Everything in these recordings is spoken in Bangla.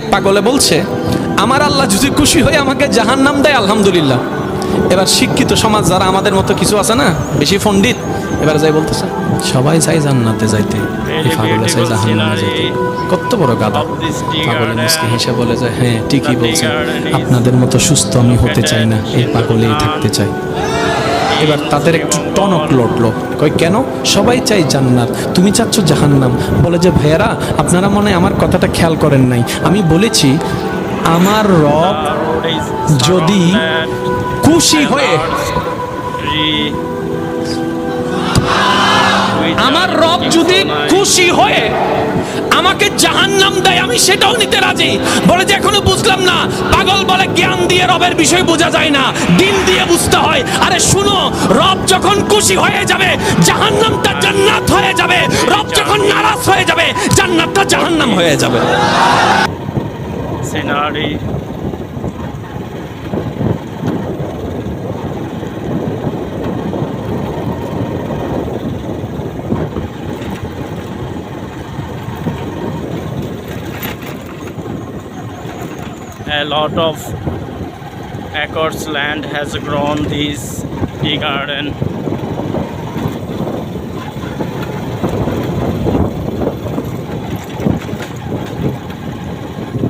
এক পাগলে বলছে, আমার আল্লাহ যদি খুশি হয়ে আমাকে জাহান নাম দেয়, আলহামদুলিল্লাহ। এবার শিক্ষিত সমাজ যারা আমাদের মতো কিছু আছে না, বেশি পণ্ডিত, এবার যাই বলতেছে, সবাই চাই জান্নাতে যাইতে কত বড় গাদা পাগলে মুসকে হেসে বলে যায় হ্যাঁ ঠিকই বলছেন। আপনাদের মতো সুস্থ আমি হতে চাই না, এই পাগলেই থাকতে চাই। এবার তাদের একটু টনক লটলো কই কেন? সবাই চাই জান্নাত। তুমি চাচ্ছ জাহান্নাম। বলে যে, ভাইয়ারা, আপনারা মনে আমার কথাটা খেয়াল করেন নাই। আমি বলেছি, আমার রব যদি খুশি হয়ে আমার রব যদি খুশি হয়ে আমাকে জাহান্নাম দেয়, আমি সেটাও নিতে রাজি। বলে যে, এখনও বুঝলাম না। পাগল বলে জ্ঞান দিয়ে রবের বিষয় বোঝা যায় না। দিন দিয়ে বুঝতে হয়। আরে শুনো, রব যখন খুশি হয়ে যাবে, জাহান্নামটা জান্নাত হয়ে যাবে। রব যখন নারাজ হয়ে যাবে, জান্নাতটা জাহান্নাম হয়ে যাবে। Scenery A lot of acres land has grown this tea garden.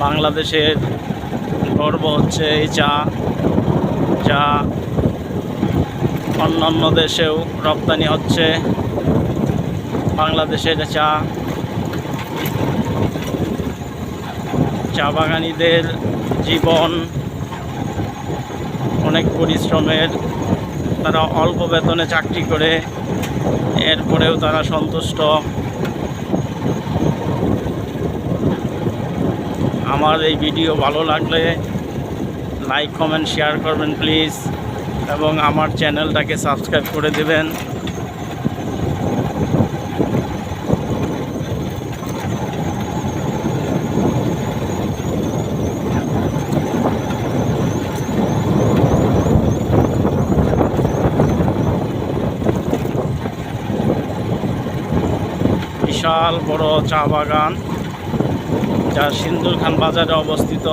বাংলাদেশের গর্ব হচ্ছে এই চা, যা অন্যান্য দেশেও রপ্তানি হচ্ছে বাংলাদেশের চা চা বাগানিদের জীবন, অনেক পরিশ্রমের, তারা অল্প বেতনে চাকরি করে, এরপরেও তারা সন্তুষ্ট। আমার এই ভিডিও ভালো লাগলে লাইক, কমেন্ট, শেয়ার করবেন প্লিজ, এবং আমার চ্যানেলটাকে সাবস্ক্রাইব করে দেবেন। বিশাল বড় চা বাগান যা সিন্দুর খান বাজারে অবস্থিত।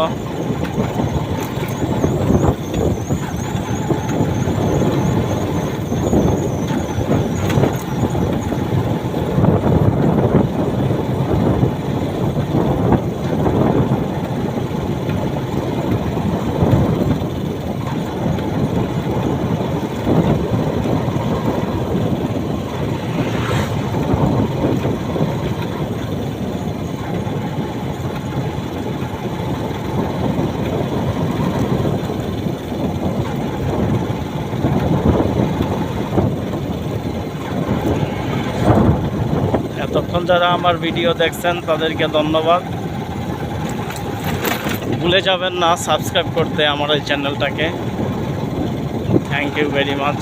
এতক্ষণ যারা আমার ভিডিও দেখছেন, তাদেরকে ধন্যবাদ। ভুলে যাবেন না, সাবস্ক্রাইব করতে আমার এই চ্যানেলটাকে। Thank you very much